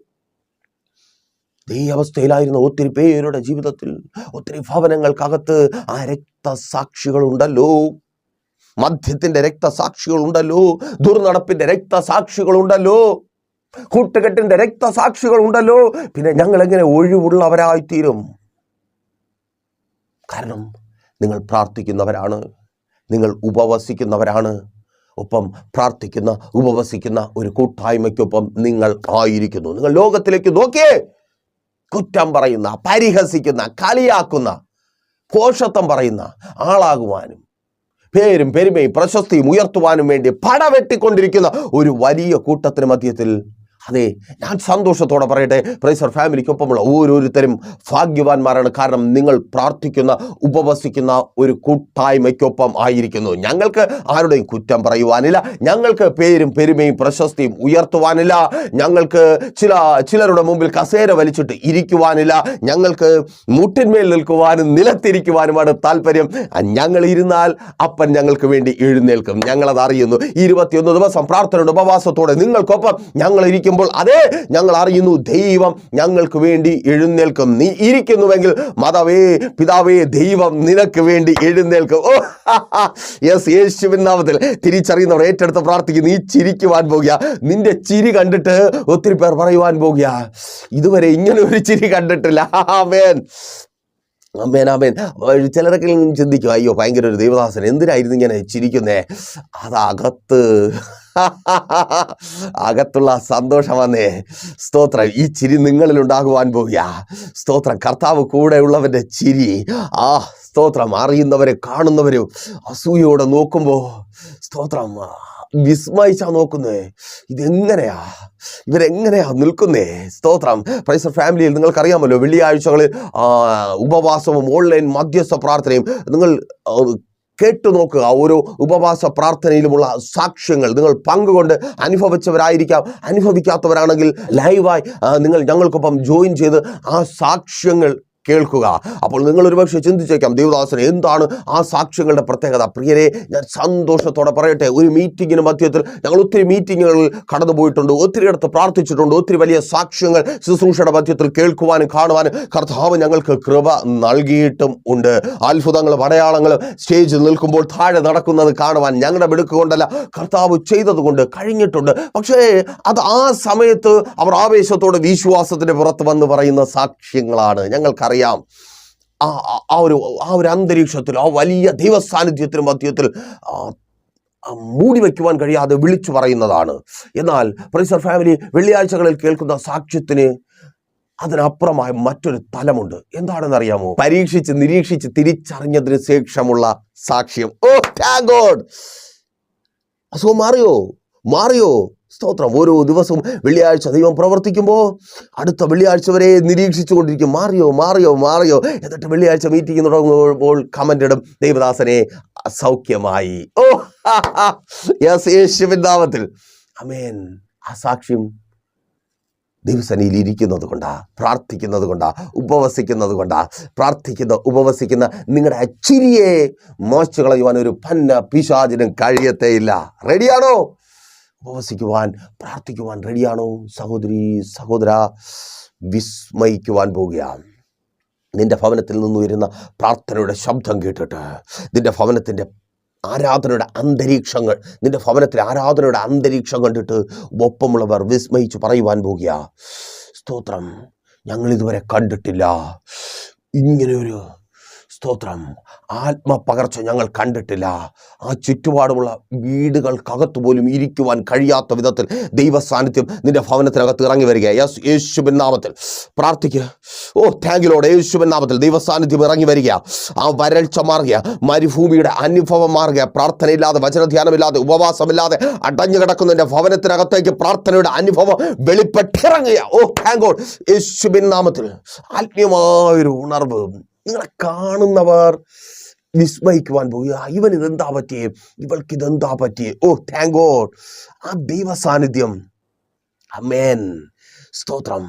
ഈ അവസ്ഥയിലായിരുന്ന ഒത്തിരി പേരുടെ ജീവിതത്തിൽ ഒത്തിരി ഭവനങ്ങൾക്കകത്ത് ആ രക്തസാക്ഷികളുണ്ടല്ലോ. മദ്യത്തിന്റെ രക്തസാക്ഷികളുണ്ടല്ലോ ദുർനടപ്പിന്റെ രക്തസാക്ഷികളുണ്ടല്ലോ കൂട്ടുകെട്ടിന്റെ രക്തസാക്ഷികളുണ്ടല്ലോ. പിന്നെ ഞങ്ങൾ എങ്ങനെ ഒഴിവുള്ളവരായിത്തീരും? കാരണം നിങ്ങൾ പ്രാർത്ഥിക്കുന്നവരാണ് നിങ്ങൾ ഉപവസിക്കുന്നവരാണ്. ഒപ്പം പ്രാർത്ഥിക്കുന്ന ഉപവസിക്കുന്ന ഒരു കൂട്ടായ്മയ്ക്കൊപ്പം നിങ്ങൾ ആയിരിക്കുന്നു. നിങ്ങൾ ലോകത്തിലേക്ക് നോക്കിയേ കുറ്റം പറയുന്ന പരിഹസിക്കുന്ന കളിയാക്കുന്ന പോഷത്വം പറയുന്ന ആളാകുവാനും പേരും പെരുമയും പ്രശസ്തിയും ഉയർത്തുവാനും വേണ്ടി പടവെട്ടിക്കൊണ്ടിരിക്കുന്ന ഒരു വലിയ കൂട്ടത്തിന് മധ്യത്തിൽ അതെ ഞാൻ സന്തോഷത്തോടെ പറയട്ടെ. പ്രൈസർ ഫാമിലിക്കൊപ്പമുള്ള ഓരോരുത്തരും ഭാഗ്യവാന്മാരാണ്. കാരണം നിങ്ങൾ പ്രാർത്ഥിക്കുന്ന ഉപവസിക്കുന്ന ഒരു കൂട്ടായ്മയ്ക്കൊപ്പം ആയിരിക്കുന്നു. ഞങ്ങൾക്ക് ആരുടെയും കുറ്റം പറയുവാനില്ല. ഞങ്ങൾക്ക് പേരും പെരുമയും പ്രശസ്തിയും ഉയർത്തുവാനില്ല. ഞങ്ങൾക്ക് ചില ചിലരുടെ മുമ്പിൽ കസേര വലിച്ചിട്ട് ഇരിക്കുവാനില്ല. ഞങ്ങൾക്ക് മുട്ടിന്മേൽ നിൽക്കുവാനും നിലത്തിരിക്കുവാനുമാണ് താല്പര്യം ഞങ്ങൾ ഇരുന്നാൽ അപ്പൻ ഞങ്ങൾക്ക് വേണ്ടി എഴുന്നേൽക്കും. ഞങ്ങളത് അറിയുന്നു. ഇരുപത്തിയൊന്ന് ദിവസം പ്രാർത്ഥനയുടെ ഉപവാസത്തോടെ നിങ്ങൾക്കൊപ്പം ഞങ്ങൾ ഇരിക്കുമ്പോൾ അതെ ഞങ്ങൾ അറിയുന്നു ദൈവം ഞങ്ങൾക്ക് വേണ്ടി എഴുന്നേൽക്കും. നീ ഇരിക്കുന്നുവെങ്കിൽ മതവേ പിതാവേ ദൈവം നിനക്ക് വേണ്ടി എഴുന്നേൽക്കും. ഓ യെസ് യേശുവിൻ നാമത്തിൽ തിരിച്ചറിയുന്നവർ ഏറ്റെടുത്ത് പ്രാർത്ഥിക്കും നീ ചിരിക്കുവാൻ പോകുക. നിന്റെ ചിരി കണ്ടിട്ട് ഒത്തിരി പേർ പറയുവാൻ പോകുക. ഇതുവരെ ഇങ്ങനെ ഒരു ചിരി കണ്ടിട്ടില്ല. ആമേൻ. അമ്മേൻ അമ്മേൻ ചിലരൊക്കെ ചിന്തിക്കും അയ്യോ ഭയങ്കര ഒരു ദൈവദാസൻ എന്തിനായിരുന്നു ഇങ്ങനെ ചിരിക്കുന്നേ? അതകത്ത് <laughs> അകത്തുള്ള സന്തോഷം വന്നേ. സ്തോത്രം. ഈ ചിരി നിങ്ങളിൽ ഉണ്ടാകുവാൻ പോകുക സ്തോത്രം. കർത്താവ് കൂടെ ഉള്ളവന്റെ ചിരി. ആ സ്തോത്രം. അറിയുന്നവരെ കാണുന്നവരെ അസൂയോടെ നോക്കുമ്പോൾ സ്തോത്രം. വിസ്മയിച്ചാ നോക്കുന്നേ. ഇതെങ്ങനെയാ? ഇവരെങ്ങനെയാ നിൽക്കുന്നേ? സ്തോത്രം. പ്രൈസർ ഫാമിലിയിൽ നിങ്ങൾക്കറിയാമല്ലോ വെള്ളിയാഴ്ചകളിൽ ഉപവാസവും ഓൺലൈൻ മധ്യസ്ഥ പ്രാർത്ഥനയും നിങ്ങൾ കേട്ടു നോക്കുക. ഓരോ ഉപവാസ പ്രാർത്ഥനയിലുമുള്ള സാക്ഷ്യങ്ങൾ നിങ്ങൾ പങ്കുകൊണ്ട് അനുഭവിച്ചവരായിരിക്കാം. അനുഭവിക്കാത്തവരാണെങ്കിൽ ലൈവായി നിങ്ങൾ ഞങ്ങൾക്കൊപ്പം ജോയിൻ ചെയ്ത് ആ സാക്ഷ്യങ്ങൾ കേൾക്കുക. അപ്പോൾ നിങ്ങൾ ഒരുപക്ഷെ ചിന്തിച്ചേക്കാം ദേവദാസന് എന്താണ് ആ സാക്ഷ്യങ്ങളുടെ പ്രത്യേകത? പ്രിയരെ ഞാൻ സന്തോഷത്തോടെ പറയട്ടെ ഒരു മീറ്റിങ്ങിന് മധ്യത്തിൽ ഞങ്ങൾ ഒത്തിരി മീറ്റിങ്ങുകളിൽ കടന്നു പോയിട്ടുണ്ട് ഒത്തിരി ഇടത്ത് പ്രാർത്ഥിച്ചിട്ടുണ്ട് ഒത്തിരി വലിയ സാക്ഷ്യങ്ങൾ ശുശ്രൂഷയുടെ മധ്യത്തിൽ കേൾക്കുവാനും കാണുവാനും കർത്താവ് ഞങ്ങൾക്ക് കൃപ നൽകിയിട്ടും ഉണ്ട്. അത്ഭുതങ്ങളും അടയാളങ്ങളും സ്റ്റേജിൽ നിൽക്കുമ്പോൾ താഴെ നടക്കുന്നത് കാണുവാൻ ഞങ്ങളുടെ മിടുക്കുകൊണ്ടല്ല കർത്താവ് ചെയ്തതുകൊണ്ട് കഴിഞ്ഞിട്ടുണ്ട്. പക്ഷേ അത് ആ സമയത്ത് അവർ ആവേശത്തോടെ വിശ്വാസത്തിന്റെ പുറത്ത് വന്ന് പറയുന്ന സാക്ഷ്യങ്ങളാണ് ഞങ്ങൾക്കറിയാം. ആ ആ- ആ ഒരു ആ ഒരു അന്തരീക്ഷത്തിൽ ആ വലിയ ദൈവസാന്നിധ്യത്തിനും മധ്യത്തിൽ മൂടി വയ്ക്കുവാൻ കഴിയാതെ വിളിച്ചു പറയുന്നതാണ്. എന്നാൽ പ്രൊഫസർ ഫാമിലി വെള്ളിയാഴ്ചകളിൽ കേൾക്കുന്ന സാക്ഷ്യത്തിന് അതിനപ്പുറമായ മറ്റൊരു തലമുണ്ട്. എന്താണെന്ന് അറിയാമോ പരീക്ഷിച്ച് നിരീക്ഷിച്ച് തിരിച്ചറിഞ്ഞതിന് ശേഷമുള്ള സാക്ഷ്യം. ഓ ഗോഡ് അസുഖം മാറിയോ? മാറിയോ? സ്തോത്രം. ഓരോ ദിവസവും വെള്ളിയാഴ്ച ദൈവം പ്രവർത്തിക്കുമ്പോൾ അടുത്ത വെള്ളിയാഴ്ച വരെ നിരീക്ഷിച്ചു കൊണ്ടിരിക്കും മാറിയോ മാറിയോ മാറിയോ. എന്നിട്ട് വെള്ളിയാഴ്ച മീറ്റിംഗ് തുടങ്ങുമ്പോൾ കമന്റ് ഇടും. ദൈവദാസനെ സൗഖ്യമായി ഓ യെസ് യേശുവിൻ നാമത്തിൽ. അമേൻ ആ സാക്ഷ്യം ദൈവസനയിൽ ഇരിക്കുന്നത് കൊണ്ടാ പ്രാർത്ഥിക്കുന്നത് കൊണ്ടാ ഉപവസിക്കുന്നത് കൊണ്ടാ പ്രാർത്ഥിക്കുന്ന ഉപവസിക്കുന്ന നിങ്ങളുടെ അച്ചിരിയെ മോശ കളയുവാൻ ഒരു പന്ന പിശാചിനും കഴിയത്തേയില്ല. റെഡിയാണോ ഉപവസിക്കുവാൻ പ്രാർത്ഥിക്കുവാൻ റെഡിയാണോ? സഹോദരി സഹോദര വിസ്മയിക്കുവാൻ പോവുകയാണ്. നിന്റെ ഭവനത്തിൽ നിന്ന് വരുന്ന പ്രാർത്ഥനയുടെ ശബ്ദം കേട്ടിട്ട് നിന്റെ ഭവനത്തിന്റെ ആരാധനയുടെ അന്തരീക്ഷങ്ങൾ നിന്റെ ഭവനത്തിലെ ആരാധനയുടെ അന്തരീക്ഷം കണ്ടിട്ട് ഒപ്പമുള്ളവർ വിസ്മയിച്ച് പറയുവാൻ പോകുക സ്തോത്രം. ഞങ്ങളിതുവരെ കണ്ടിട്ടില്ല. ഇങ്ങനെ ഒരു സ്തോത്രം. ആത്മപകർച്ച ഞങ്ങൾ കണ്ടിട്ടില്ല. ആ ചുറ്റുപാടുമുള്ള വീടുകൾക്കകത്ത് പോലും ഇരിക്കുവാൻ കഴിയാത്ത വിധത്തിൽ ദൈവ സാന്നിധ്യം നിന്റെ ഭവനത്തിനകത്ത് ഇറങ്ങി വരിക. യെസ് യേശുബിൻ നാമത്തിൽ. പ്രാർത്ഥിക്കുക. ഓ താങ്കിലോടെ യേശുബിൻ നാമത്തിൽ ദൈവ സാന്നിധ്യം ഇറങ്ങി വരിക. ആ വരൾച്ച മാറുക. മരുഭൂമിയുടെ അനുഭവം മാറുക. പ്രാർത്ഥനയില്ലാതെ വചനധ്യാനമില്ലാതെ ഉപവാസമില്ലാതെ അടഞ്ഞു കിടക്കുന്നതിന്റെ ഭവനത്തിനകത്തേക്ക് പ്രാർത്ഥനയുടെ അനുഭവം വെളിപ്പെട്ടിറങ്ങുക. ഓ താങ്കോൾ യേശുബിൻ നാമത്തിൽ ആത്മീയമായൊരു ഉണർവ് നിങ്ങളെ കാണുന്നവർ വിസ്മയിക്കുവാൻ പോകുക ഇവൻ ഇതെന്താ പറ്റിയേ? ഇവൾക്ക് ഇതെന്താ പറ്റിയേ? ഓ താങ്ക് ഗോഡ് ആ ദൈവ സാന്നിധ്യം അമേൻ സ്തോത്രം.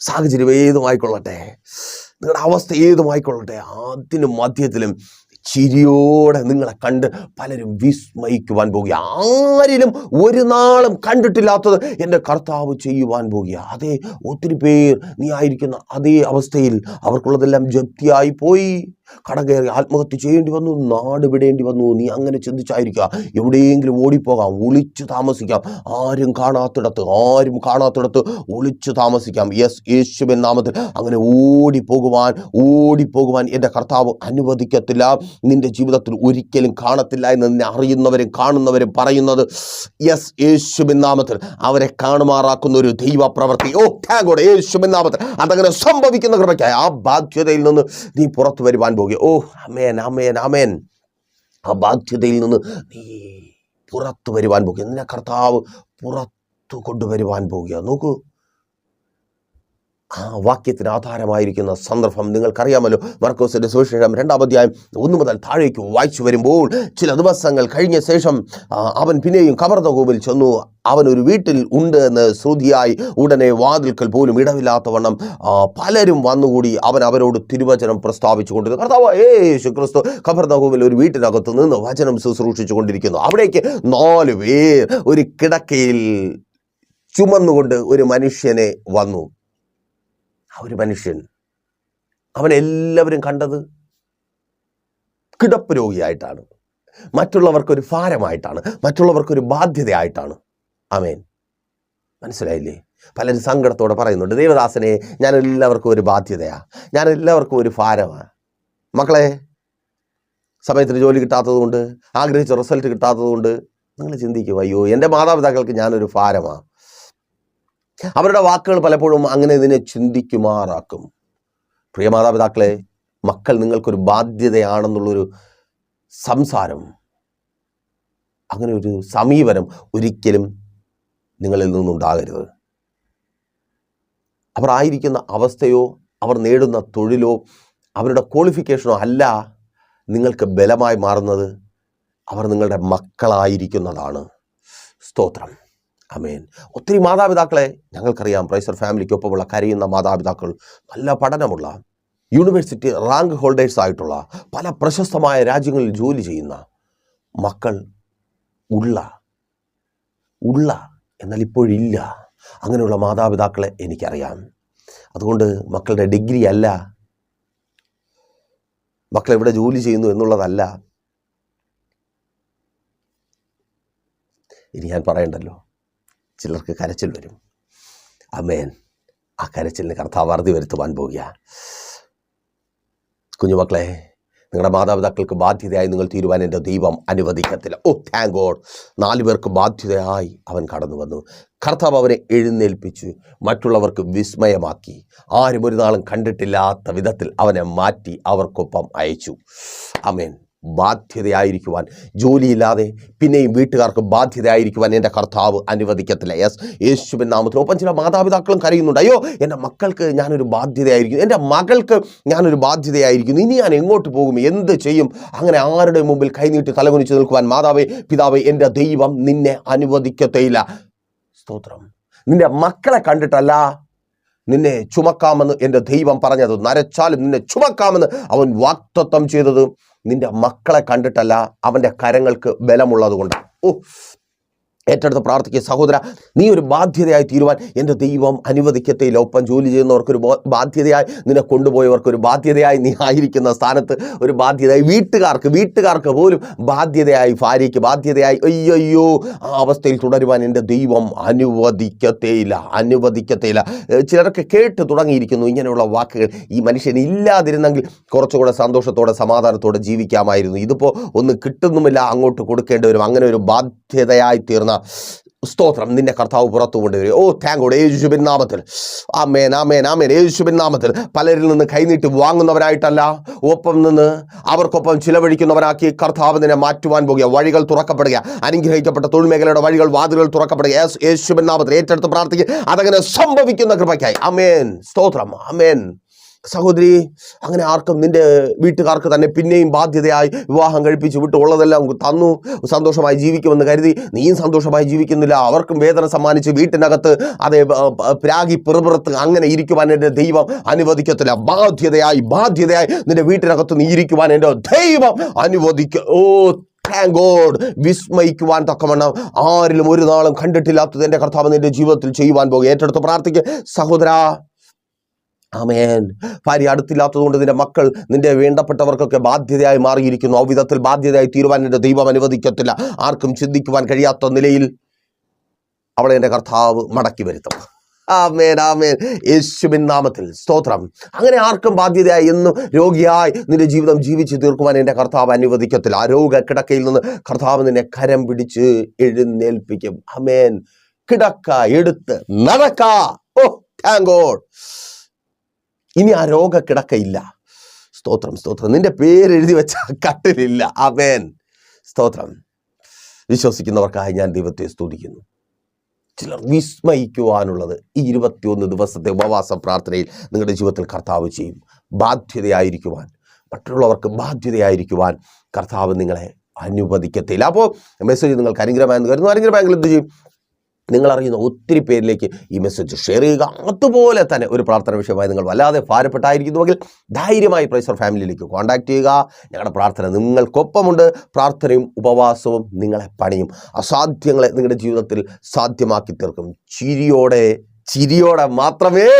സാഹചര്യം ഏതുമായിക്കൊള്ളട്ടെ? നിങ്ങളുടെ അവസ്ഥ ഏതുമായിക്കൊള്ളട്ടെ? അതിന് മധ്യത്തിലും ചിരിയോടെ നിങ്ങളെ കണ്ട് പലരും വിസ്മയിക്കുവാൻ പോകുക. ആരിലും ഒരു നാളും കണ്ടിട്ടില്ലാത്തത് എന്റെ കർത്താവ് ചെയ്യുവാൻ പോകുക. അതേ ഒത്തിരി പേർ നീ ആയിരിക്കുന്ന അതേ അവസ്ഥയിൽ അവർക്കുള്ളതെല്ലാം ജപ്തിയായി പോയി. കട കയറി ആത്മഹത്യ ചെയ്യേണ്ടി വന്നു നാട് വിടേണ്ടി വന്നു. നീ അങ്ങനെ ചിന്തിച്ചായിരിക്കുക. എവിടെയെങ്കിലും ഓടിപ്പോകാം ഒളിച്ചു താമസിക്കാം. ആരും കാണാത്തിടത്ത് ആരും കാണാത്തിടത്ത് ഒളിച്ചു താമസിക്കാം. യെസ് യേശുവിൻ നാമത്തിൽ അങ്ങനെ ഓടിപ്പോകുവാൻ ഓടിപ്പോകുവാൻ എന്റെ കർത്താവ് അനുവദിക്കത്തില്ല. നിന്റെ ജീവിതത്തിൽ ഒരിക്കലും കാണത്തില്ല എന്ന് നിന്നെ അറിയുന്നവരും കാണുന്നവരും പറയുന്നത് യെസ് യേശുവിൻ നാമത്തിൽ അവരെ കാണുമാറാക്കുന്ന ഒരു ദൈവ പ്രവൃത്തി ഓ ടാഗോടെ യേശുവിൻ നാമത്തിൽ അതങ്ങനെ സംഭവിക്കുന്ന കൃപയ്ക്കായി ആ ബാധ്യതയിൽ നിന്ന് നീ പുറത്തു വരുവാൻ പോകുക. ഓ അമേൻ അമേൻ അമേൻ ആ ബാധ്യതയിൽ നിന്ന് നീ പുറത്തു വരുവാൻ പോകുക. നിന്നെ കർത്താവ് പുറത്തു കൊണ്ടുവരുവാൻ പോകുക? നോക്കൂ. ആ വാക്യത്തിന് ആധാരമായിരിക്കുന്ന സന്ദർഭം നിങ്ങൾക്കറിയാമല്ലോ. മർക്കോസിന്റെ സുവിശേഷം രണ്ടാം അധ്യായം ഒന്ന് മുതൽ താഴേക്ക് വായിച്ചു വരുമ്പോൾ ചില ദിവസങ്ങൾ കഴിഞ്ഞ ശേഷം അവൻ പിന്നെയും കവർന്നകോവിൽ ചെന്നു. അവൻ ഒരു വീട്ടിൽ ഉണ്ട് എന്ന് ശ്രുതിയായി ഉടനെ വാതിൽക്കൽ പോലും ഇടവില്ലാത്തവണ്ണം പലരും വന്നുകൂടി അവൻ അവരോട് തിരുവചനം പ്രസ്താവിച്ചു കൊണ്ടിരുന്നു. കർത്താവ് യേശു ക്രിസ്തു ഖബർദഹൂവിൽ ഒരു വീട്ടിനകത്ത് നിന്ന് വചനം ശുശ്രൂഷിച്ചു കൊണ്ടിരിക്കുന്നു. അവിടേക്ക് നാല് പേർ ഒരു കിടക്കയിൽ ചുമന്നുകൊണ്ട് ഒരു മനുഷ്യനെ വന്നു. ആ ഒരു മനുഷ്യൻ. അവനെല്ലാവരും കണ്ടത് കിടപ്പ് രോഗിയായിട്ടാണ്. മറ്റുള്ളവർക്കൊരു ഭാരമായിട്ടാണ്. മറ്റുള്ളവർക്കൊരു ബാധ്യതയായിട്ടാണ്. അമേൻ മനസ്സിലായില്ലേ? പലരും സങ്കടത്തോടെ പറയുന്നുണ്ട് ദേവദാസനെ ഞാൻ എല്ലാവർക്കും ഒരു ബാധ്യതയാണ് ഞാൻ എല്ലാവർക്കും ഒരു ഭാരമാണ് മക്കളെ സമയത്തിന് ജോലി കിട്ടാത്തത് കൊണ്ട് ആഗ്രഹിച്ച റിസൾട്ട് കിട്ടാത്തത് കൊണ്ട് നിങ്ങൾ ചിന്തിക്കും അയ്യോ എന്റെ മാതാപിതാക്കൾക്ക് ഞാനൊരു ഭാരമാണ് അവരുടെ വാക്കുകൾ പലപ്പോഴും അങ്ങനെ ഇതിനെ ചിന്തിക്കുമാറാക്കും. പ്രിയ മാതാപിതാക്കളെ മക്കൾ നിങ്ങൾക്കൊരു ബാധ്യതയാണെന്നുള്ളൊരു സംസാരം അങ്ങനെ ഒരു സമീപനം ഒരിക്കലും നിങ്ങളിൽ നിന്നുണ്ടാകരുത്. അവർ ആയിരിക്കുന്ന അവസ്ഥയോ അവർ നേടുന്ന തൊഴിലോ അവരുടെ ക്വാളിഫിക്കേഷനോ അല്ല നിങ്ങൾക്ക് ബലമായി മാറുന്നത്. അവർ നിങ്ങളുടെ മക്കളായിരിക്കുന്നതാണ് സ്തോത്രം. അമേൻ ഒത്തിരി മാതാപിതാക്കളെ ഞങ്ങൾക്കറിയാം പ്രൈസർ ഫാമിലിക്കൊപ്പമുള്ള കരയുന്ന മാതാപിതാക്കൾ നല്ല പഠനമുള്ള യൂണിവേഴ്സിറ്റി റാങ്ക് ഹോൾഡേഴ്സ് ആയിട്ടുള്ള പല പ്രശസ്തമായ രാജ്യങ്ങളിൽ ജോലി ചെയ്യുന്ന മക്കൾ ഉള്ള ഉള്ള എന്നാൽ ഇപ്പോഴില്ല. അങ്ങനെയുള്ള മാതാപിതാക്കളെ എനിക്കറിയാം. അതുകൊണ്ട് മക്കളുടെ ഡിഗ്രി അല്ല. മക്കൾ എവിടെ ജോലി ചെയ്യുന്നു എന്നുള്ളതല്ല. ഇനി ഞാൻ പറയണ്ടല്ലോ. ചിലർക്ക് കരച്ചിൽ വരും. അമേൻ ആ കരച്ചിലിന് കർത്താവ് അറുതി വരുത്തുവാൻ പോവുക കുഞ്ഞുമക്കളെ നിങ്ങളുടെ മാതാപിതാക്കൾക്ക് ബാധ്യതയായി നിങ്ങൾ തീരുവാൻ എന്റെ ദൈവം അനുവദിക്കത്തില്ല. ഓ താങ്ക് ഗോഡ് നാലു പേർക്ക് ബാധ്യതയായി അവൻ കടന്നു വന്നു. കർത്താവ് അവരെ എഴുന്നേൽപ്പിച്ചു. മറ്റുള്ളവർക്ക് വിസ്മയമാക്കി. ആരും ഒരു നാളും കണ്ടിട്ടില്ലാത്ത വിധത്തിൽ അവനെ മാറ്റി അവർക്കൊപ്പം അയച്ചു. അമേൻ ബാധ്യതയായിരിക്കുവാൻ ജോലിയില്ലാതെ പിന്നെയും വീട്ടുകാർക്ക് ബാധ്യതയായിരിക്കുവാൻ എന്റെ കർത്താവ് അനുവദിക്കത്തില്ല. യെസ് യേശുവിൻ നാമത്തിൽ. ഒപ്പം ചില മാതാപിതാക്കളും കരയുന്നുണ്ട്. അയ്യോ എന്റെ മക്കൾക്ക് ഞാനൊരു ബാധ്യതയായിരിക്കുന്നു. എന്റെ മകൾക്ക് ഞാനൊരു ബാധ്യതയായിരിക്കുന്നു. ഇനി ഞാൻ എങ്ങോട്ട് പോകും? എന്ത് ചെയ്യും? അങ്ങനെ ആരുടെ മുമ്പിൽ കൈനീട്ടി തലകുനിച്ച് നിൽക്കുവാൻ? മാതാവേ പിതാവേ എന്റെ ദൈവം നിന്നെ അനുവദിക്കത്തേയില്ല. സ്തോത്രം. നിന്റെ മക്കളെ കണ്ടിട്ടല്ല നിന്നെ ചുമക്കാമെന്ന് എന്റെ ദൈവം പറഞ്ഞത്. നരച്ചാലും നിന്നെ ചുമക്കാമെന്ന് അവൻ വാക്തത്വം ചെയ്തത് നിന്റെ മക്കളെ കണ്ടിട്ടല്ല അവന്റെ കരങ്ങൾക്ക് ബലമുള്ളത് കൊണ്ട് ഓ ഏറ്റെടുത്ത് പ്രാർത്ഥിക്കുക. സഹോദര നീ ഒരു ബാധ്യതയായി തീരുവാൻ എന്റെ ദൈവം അനുവദിക്കത്തെ ഒപ്പം ജോലി ചെയ്യുന്നവർക്കൊരു ബാധ്യതയായി നിന്നെ കൊണ്ടുപോയവർക്കൊരു ബാധ്യതയായി നീ ആയിരിക്കുന്ന സ്ഥാനത്ത് ഒരു ബാധ്യതയായി വീട്ടുകാർക്ക് വീട്ടുകാർക്ക് പോലും ബാധ്യതയായി ഭാര്യയ്ക്ക് ബാധ്യതയായി അയ്യോ ആ അവസ്ഥയിൽ തുടരുവാൻ എന്റെ ദൈവം അനുവദിക്കത്തേയില്ല അനുവദിക്കത്തേയില്ല ചിലരൊക്കെ കേട്ട് തുടങ്ങിയിരിക്കുന്നു ഇങ്ങനെയുള്ള വാക്കുകൾ. ഈ മനുഷ്യൻ ഇല്ലാതിരുന്നെങ്കിൽ കുറച്ചുകൂടെ സന്തോഷത്തോടെ സമാധാനത്തോടെ ജീവിക്കാമായിരുന്നു. ഇതിപ്പോൾ ഒന്ന് കിട്ടുന്നുമില്ല അങ്ങോട്ട് കൊടുക്കേണ്ടി വരും. അങ്ങനെ ഒരു ബാധ്യതയായി തീർന്ന സ്തോത്രം നിന്റെ കർത്താവ് പുറത്തു കൊണ്ടുവരും. ഓ താങ്ക് ഗോഡ് യേശുബിൻ നാമത്തിൽ. ആമേൻ ആമേൻ ആമേൻ. യേശുബിൻ നാമത്തിൽ പലരിൽ നിന്ന് കൈനീട്ടി വാങ്ങുന്നവരായിട്ടല്ല ഒപ്പം നിന്ന് അവർക്കൊപ്പം ചിലവഴിക്കുന്നവരാക്കി കർത്താവ് നിന്നെ മാറ്റുവാൻ പോകുക. വഴികൾ തുറക്കപ്പെടുക. അനുഗ്രഹിക്കപ്പെട്ട തൊഴിൽ മേഖലയുടെ വഴികൾ വാതിലുകൾ തുറക്കപ്പെടുക. യേശുബിൻ നാമത്തിൽ ഏറ്റെടുത്ത് പ്രാർത്ഥിക്കുക. അതങ്ങനെ സംഭവിക്കുന്ന കൃപയ്ക്കായി. അമേൻ സ്തോത്രം. അമേൻ സഹോദരി അങ്ങനെ ആർക്കും നിന്റെ വീട്ടുകാർക്ക് തന്നെ പിന്നെയും ബാധ്യതയായി വിവാഹം കഴിപ്പിച്ച് വിട്ടുള്ളതെല്ലാം തന്നു. സന്തോഷമായി ജീവിക്കുമെന്ന് കരുതി നീയും സന്തോഷമായി ജീവിക്കുന്നില്ല. അവർക്കും വേദന സമ്മാനിച്ച് വീട്ടിനകത്ത് അതേ പ്രാഗി പിറപുറത്ത് അങ്ങനെ ഇരിക്കുവാൻ എന്റെ ദൈവം അനുവദിക്കത്തില്ല. ബാധ്യതയായി ബാധ്യതയായി നിന്റെ വീട്ടിനകത്ത് നീ ഇരിക്കുവാൻ എന്റെ ദൈവം അനുവദിക്ക ഓ താങ്ക് ഗോഡ് വിസ്മയിക്കുവാൻ തക്കവണ്ണം ആരിലും ഒരു നാളും കണ്ടിട്ടില്ലാത്തത് എന്റെ കർത്താവ് നിന്റെ ജീവിതത്തിൽ ചെയ്യുവാൻ പോകും. ഏറ്റെടുത്ത് പ്രാർത്ഥിക്കുക സഹോദരാ ആമേൻ. ഭാര്യ അടുത്തില്ലാത്തതുകൊണ്ട് നിന്റെ മക്കൾ നിന്റെ വേണ്ടപ്പെട്ടവർക്കൊക്കെ ബാധ്യതയായി മാറിയിരിക്കുന്നു. വിധത്തിൽ ബാധ്യതയായി തീരുവാൻ എന്റെ ദൈവം അനുവദിക്കത്തില്ല. ആർക്കും ചിന്തിക്കുവാൻ കഴിയാത്ത നിലയിൽ അവളെ എന്റെ കർത്താവ് മടക്കി വരുത്തും. ആമേൻ ആമേൻ. യേശുവിൻ നാമത്തിൽ സ്തോത്രം. അങ്ങനെ ആർക്കും ബാധ്യതയായി എന്നും രോഗിയായി നിന്റെ ജീവിതം ജീവിച്ച് തീർക്കുവാൻ എന്റെ കർത്താവ് അനുവദിക്കത്തില്ല. ആ രോഗ കിടക്കയിൽ നിന്ന് കർത്താവ് നിന്നെ കരം പിടിച്ച് എഴുന്നേൽപ്പിക്കും. ആമേൻ. കിടക്ക എടുത്ത് നടക്ക. ഓ താങ്ക് ഗോഡ് ഇനി ആ രോഗ കിടക്കയില്ല. സ്തോത്രം സ്തോത്രം. നിന്റെ പേര് എഴുതി വെച്ച കട്ടിലില്ല. അവേൻ സ്തോത്രം. വിശ്വസിക്കുന്നവർക്കായി ഞാൻ ദൈവത്തെ സ്തുതിക്കുന്നു. ചിലർ വിസ്മയിക്കുവാനുള്ളത് ഈ ഇരുപത്തിയൊന്ന് ദിവസത്തെ ഉപവാസ പ്രാർത്ഥനയിൽ നിങ്ങളുടെ ജീവിതത്തിൽ കർത്താവ് ചെയ്യും. ബാധ്യതയായിരിക്കുവാൻ മറ്റുള്ളവർക്ക് ബാധ്യതയായിരിക്കുവാൻ കർത്താവ് നിങ്ങളെ അനുവദിക്കത്തില്ല. അപ്പോൾ മെസ്സേജ് നിങ്ങൾക്ക് അനുഗ്രഹമായെന്ന് കരുതുന്നു. അനുഗ്രഹമായെങ്കിൽ എന്ത് ചെയ്യും? നിങ്ങൾ അറിയുന്ന ഒത്തിരി പേരിലേക്ക് ഈ മെസ്സേജ് ഷെയർ ചെയ്യുക. അതുപോലെ തന്നെ ഒരു പ്രാർത്ഥന വിഷയമായി നിങ്ങൾ വല്ലാതെ ഭാരപ്പെട്ടായിരിക്കുന്നുവെങ്കിൽ ധൈര്യമായി പ്രൈസർ ഫാമിലിയിലേക്ക് കോൺടാക്ട് ചെയ്യുക. ഞങ്ങളുടെ പ്രാർത്ഥന നിങ്ങൾക്കൊപ്പമുണ്ട്. പ്രാർത്ഥനയും ഉപവാസവും നിങ്ങളെ പണിയും. അസാധ്യങ്ങളെ നിങ്ങളുടെ ജീവിതത്തിൽ സാധ്യമാക്കി തീർക്കും. ചിരിയോടെ ചിരിയോടെ മാത്രമേ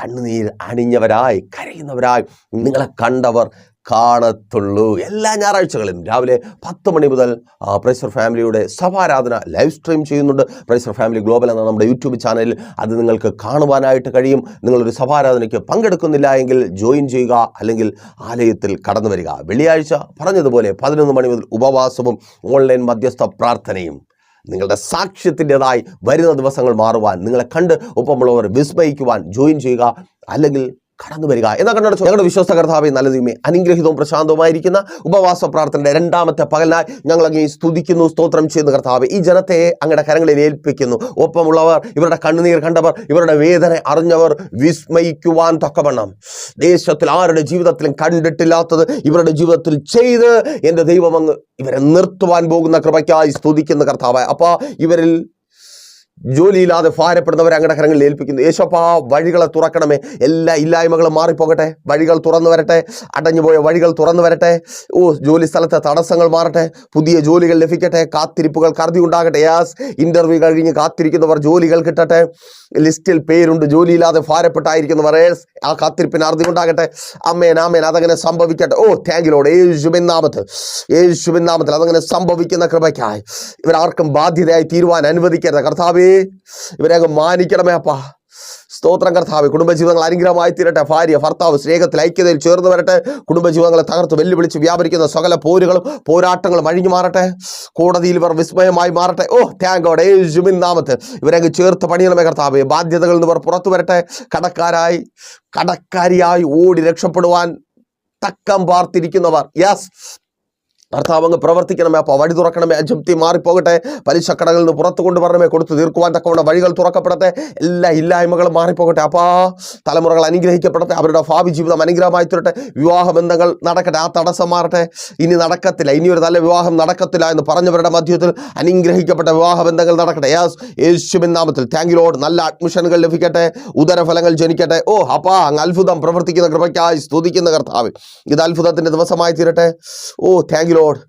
കണ്ണുനീർ അണിഞ്ഞവരായി കരയുന്നവരായി നിങ്ങളെ കണ്ടവർ കാണത്തുള്ളൂ. എല്ലാ ഞായറാഴ്ചകളും രാവിലെ പത്ത് മണി മുതൽ പ്രൈസർ ഫാമിലിയുടെ സഭാരാധന ലൈവ് സ്ട്രീം ചെയ്യുന്നുണ്ട്. പ്രൈസർ ഫാമിലി ഗ്ലോബൽ എന്ന നമ്മുടെ യൂട്യൂബ് ചാനലിൽ അത് നിങ്ങൾക്ക് കാണുവാനായിട്ട് കഴിയും. നിങ്ങളൊരു സഭാരാധനയ്ക്ക് പങ്കെടുക്കുന്നില്ല എങ്കിൽ ജോയിൻ ചെയ്യുക അല്ലെങ്കിൽ ആലയത്തിൽ കടന്നു വരിക. വെള്ളിയാഴ്ച പറഞ്ഞതുപോലെ പതിനൊന്ന് മണി മുതൽ ഉപവാസവും ഓൺലൈൻ മധ്യസ്ഥ പ്രാർത്ഥനയും. നിങ്ങളുടെ സാക്ഷ്യത്തിന്റെതായി വരുന്ന ദിവസങ്ങൾ മാറുവാൻ നിങ്ങളെ കണ്ട് ഒപ്പമുള്ളവർ വിസ്മയിക്കുവാൻ ജോയിൻ ചെയ്യുക അല്ലെങ്കിൽ കടന്നു വരിക. എന്നാ കണ്ടോ ഞങ്ങളുടെ വിശ്വസ്ത കർത്താവ് നല്ല ദൈവമേ അനുഗ്രഹിതവും പ്രശാന്തവുമായിരിക്കുന്ന ഉപവാസ പ്രാർത്ഥനയുടെ രണ്ടാമത്തെ പകലായി ഞങ്ങൾ അങ്ങേ സ്തുതിക്കുന്നു സ്തോത്രം ചെയ്യുന്ന കർത്താവ്. ഈ ജനത്തെ അങ്ങയുടെ കരങ്ങളിൽ ഏൽപ്പിക്കുന്നു. ഒപ്പമുള്ളവർ ഇവരുടെ കണ്ണുനീർ കണ്ടവർ ഇവരുടെ വേദന അറിഞ്ഞവർ വിസ്മയിക്കുവാൻ തക്കവണ്ണം. ദേശത്തിൽ ആരുടെ ജീവിതത്തിലും കണ്ടിട്ടില്ലാത്തത് ഇവരുടെ ജീവിതത്തിൽ ചെയ്ത് എന്റെ ദൈവം അങ്ങ് ഇവരെ നിർത്തുവാൻ പോകുന്ന കൃപയ്ക്കായി സ്തുതിക്കുന്ന കർത്താവ്. അപ്പോൾ ഇവരിൽ ജോലിയില്ലാതെ ഭാരപ്പെടുന്നവരെ അങ്ങയുടെ കരങ്ങളിൽ ഏൽപ്പിക്കുന്നു. യേശോപ്പാ വഴികളെ തുറക്കണമേ. എല്ലാ ഇല്ലായ്മകളും മാറിപ്പോകട്ടെ. വഴികൾ തുറന്നു വരട്ടെ. അടഞ്ഞുപോയ വഴികൾ തുറന്നു വരട്ടെ. ഓ ജോലി സ്ഥലത്തെ തടസ്സങ്ങൾ മാറട്ടെ. പുതിയ ജോലികൾ ലഭിക്കട്ടെ. കാത്തിരിപ്പുകൾ കരുതി ഉണ്ടാകട്ടെ. യാസ് ഇന്റർവ്യൂ കഴിഞ്ഞ് കാത്തിരിക്കുന്നവർ ജോലികൾ കിട്ടട്ടെ. ലിസ്റ്റിൽ പേരുണ്ട്. ജോലിയില്ലാതെ ഭാരപ്പെട്ടായിരിക്കുന്നവർ. ആ കാത്തിരിപ്പിന് അറുതി ഉണ്ടാകട്ടെ. അമ്മേൻ ആമേൻ. അതങ്ങനെ സംഭവിക്കട്ടെ. ഓ താങ്കിലോട് യേശുബിൻ നാമത്ത് യേശുബിൻ നാമത്തിൽ അതങ്ങനെ സംഭവിക്കുന്ന കൃപയ്ക്കായി. ഇവരാർക്കും ബാധ്യതയായി തീരുവാൻ അനുവദിക്കരുത്. കർത്താവേ ഇവരെ ഇവരെയൊക്കെ മാനിക്കണമേ അപ്പാ. സ്തോത്രം കർത്താവ് കുടുംബജീവിതങ്ങൾ അനുഗ്രഹമായി തീരട്ടെ. ഭാര്യ ഭർത്താവ് സ്നേഹത്തിൽ ഐക്യതയിൽ ചേർന്ന് വരട്ടെ. കുടുംബജീവിതങ്ങളെ തകർത്ത് വെല്ലുവിളിച്ച് വ്യാപരിക്കുന്ന സകല പോരുകളും പോരാട്ടങ്ങളും അഴിഞ്ഞു മാറട്ടെ. കോടതിയിൽ ഇവർ വിസ്മയമായി മാറട്ടെ. ഓ താങ്കോടെ ഗോഡ് യേശുവിൻ നാമത്തിൽ ഇവരെ അങ്ങ് ചേർത്ത് പണിയണമേ കർത്താവ്. ബാധ്യതകളിൽ നിന്ന് ഇവർ പുറത്തു വരട്ടെ. കടക്കാരായി കടക്കാരിയായി ഓടി രക്ഷപ്പെടുവാൻ തക്കം പാർത്തിരിക്കുന്നവർ. യെസ് കർത്താവ് അങ്ങ് പ്രവർത്തിക്കണമേ അപ്പോൾ വഴി തുറക്കണമേ അജപ്തി മാറിപ്പോകട്ടെ. പലിശക്കടകളിൽ നിന്ന് പുറത്തു കൊണ്ടുവരണമേ കൊടുത്തു തീർക്കുവാൻ തക്കവണ്ണം വഴികൾ തുറക്കപ്പെടട്ടെ. എല്ലാ ഇല്ലായ്മകളും മാറിപ്പോകട്ടെ. അപ്പാ തലമുറകൾ അനുഗ്രഹിക്കപ്പെടട്ടെ. അവരുടെ ഭാവി ജീവിതം അനുഗ്രഹമായി തീരട്ടെ. വിവാഹ ബന്ധങ്ങൾ നടക്കട്ടെ. ആ തടസ്സം മാറട്ടെ. ഇനി നടക്കത്തില്ല. ഇനി ഒരു നല്ല വിവാഹം നടക്കത്തില്ല എന്ന് പറഞ്ഞവരുടെ മധ്യത്തിൽ അനുഗ്രഹിക്കപ്പെട്ട വിവാഹ ബന്ധങ്ങൾ നടക്കട്ടെ. യാസ് യേശുവിൻ നാമത്തിൽ താങ്ക് യു ലോഡ് നല്ല അഡ്മിഷനുകൾ ലഭിക്കട്ടെ. ഉദരഫലങ്ങൾ ജനിക്കട്ടെ. ഓ അപ്പാ അങ്ങ് അത്ഭുതം പ്രവർത്തിക്കുന്ന കൃപയ്ക്കായി സ്തുതിക്കുന്ന കർത്താവ്. ഇത് അത്ഭുതത്തിന്റെ ദിവസമായി തീരട്ടെ. ഓ താങ്ക് ലോഡ്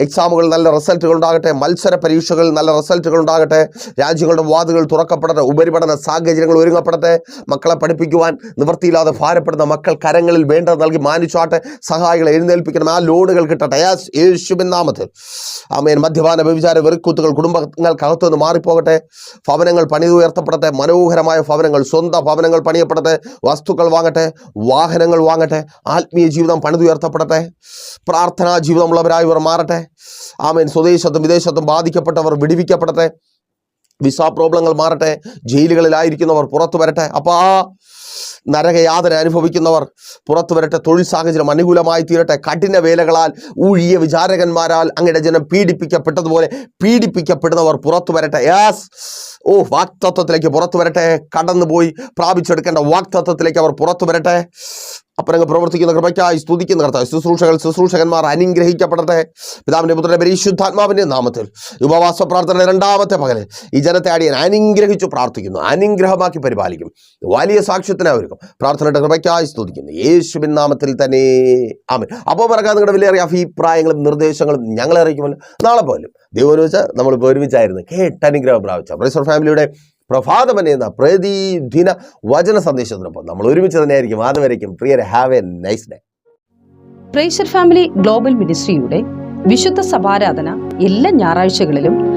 എക്സാമുകൾ നല്ല റിസൾട്ടുകൾ ഉണ്ടാകട്ടെ മത്സര പരീക്ഷകളിൽ നല്ല റിസൾട്ടുകൾ ഉണ്ടാകട്ടെ രാജ്യങ്ങളുടെ വാദുകൾ തുറക്കപ്പെടട്ടെ ഉപരിപഠന സാഹചര്യങ്ങൾ ഒരുങ്ങപ്പെടട്ടെ മക്കളെ പഠിപ്പിക്കുവാൻ നിവൃത്തിയില്ലാതെ ഭാരപ്പെടുന്ന മക്കൾ കരങ്ങളിൽ വേണ്ടത് നൽകി മാനിച്ചാട്ടെ സഹായികളെ എഴുന്നേൽപ്പിക്കണം ആ ലോണുകൾ കിട്ടട്ടെ. യേശുബിൻ നാമത്തിൽ. ആമേൻ. മദ്യപാന വ്യഭിചാര വെറുക്കൂത്തുകൾ കുടുംബങ്ങൾക്കകത്തു നിന്ന് മാറിപ്പോകട്ടെ ഭവനങ്ങൾ പണിതുയർത്തപ്പെടട്ടെ മനോഹരമായ ഭവനങ്ങൾ സ്വന്തം ഭവനങ്ങൾ പണിയപ്പെടട്ടെ വസ്തുക്കൾ വാങ്ങട്ടെ വാഹനങ്ങൾ വാങ്ങട്ടെ ആത്മീയ ജീവിതം പണിതുയർത്തപ്പെടട്ടെ പ്രാർത്ഥനാ ജീവിതമുള്ളവരായി ഇവർ മാറട്ടെ ആമേൻ. സ്വദേശത്തും വിദേശത്തും ബാധിക്കപ്പെട്ടവർ വിടിവിക്കപ്പെടട്ടെ. വിസ പ്രോബ്ലങ്ങൾ മാറട്ടെ. ജയിലുകളിലായിരിക്കുന്നവർ പുറത്തു വരട്ടെ. അപ്പോൾ ആ നരകയാതന അനുഭവിക്കുന്നവർ പുറത്തു വരട്ടെ തൊഴിൽ സാഹചര്യം അനുകൂലമായി തീരട്ടെ. കഠിന വേലകളാൽ ഊഴിയ വിചാരകന്മാരാൽ അങ്ങയുടെ ജനം പീഡിപ്പിക്കപ്പെട്ടതുപോലെ പീഡിപ്പിക്കപ്പെടുന്നവർ പുറത്തു വരട്ടെ. യാസ് ഓ വാക്തത്വത്തിലേക്ക് പുറത്തു വരട്ടെ. കടന്നുപോയി പ്രാപിച്ചെടുക്കേണ്ട വാക്തത്വത്തിലേക്ക് അവർ പുറത്തു വരട്ടെ. അപ്പനങ്ങ് പ്രവർത്തിക്കുന്ന കൃപയ്ക്കായി സ്തുതിക്കുന്ന കർത്താവ്. ശുശ്രൂഷകൾ ശുശ്രൂഷകന്മാർ അനുഗ്രഹിക്കപ്പെടട്ടെ. പിതാവിന്റെ പുത്രന്റെ പരിശുദ്ധാത്മാവിന്റെ നാമത്തിൽ ഉപവാസ പ്രാർത്ഥന രണ്ടാമത്തെ പകൽ. ഈ ജനത്തെ അടിയൻ അനുഗ്രഹിച്ചു പ്രാർത്ഥിക്കുന്നു. അനുഗ്രഹമാക്കി പരിപാലിക്കും. വലിയ സാക്ഷ്യത്തിനായി ഒരുക്കും പ്രാർത്ഥനയുടെ കൃപയ്ക്കായി സ്തുതിക്കുന്നു. യേശുവിൻ നാമത്തിൽ തന്നെ ആമൻ. അപ്പോൾ പറയാൻ നിങ്ങളുടെ വിലയേറിയ അഭിപ്രായങ്ങളും നിർദ്ദേശങ്ങളും ഞങ്ങളെ അറിയിക്കുമല്ലോ. നാളെ പോലും ദൈവം വെച്ചാൽ നമ്മൾ ഒരുമിച്ചായിരുന്നു കേട്ടനുഗ്രഹം പ്രാപിച്ച പ്രൈസർ ഫാമിലിയുടെ പ്രഭാതമൻ എന്ന പ്രതിദിന വചന സന്ദേശത്തിനൊപ്പം നമ്മൾ ഒരുമിച്ച് തന്നെയായിരിക്കും. അതുവരേക്കും പ്രിയരെ ഹാവ് എ നൈസ് ഡേ പ്രേഷർ ഫാമിലി ഗ്ലോബൽ മിനിസ്ട്രിയുടെ വിശുദ്ധ സഭാരാധന എല്ലാ ഞായറാഴ്ചകളിലും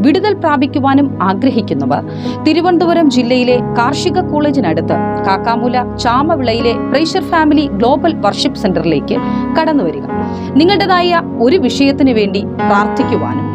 വിടുതൽ പ്രാപിക്കുവാനും ആഗ്രഹിക്കുന്നവർ. തിരുവനന്തപുരം ജില്ലയിലെ കാർഷിക കോളേജിനടുത്ത് കാക്കാമൂല ചാമവിളയിലെ പ്രേഷർ ഫാമിലി ഗ്ലോബൽ വർഷിപ്പ് സെന്ററിലേക്ക് കടന്നുവരിക. നിങ്ങളുടേതായ ഒരു വിഷയത്തിന് വേണ്ടി പ്രാർത്ഥിക്കുവാനും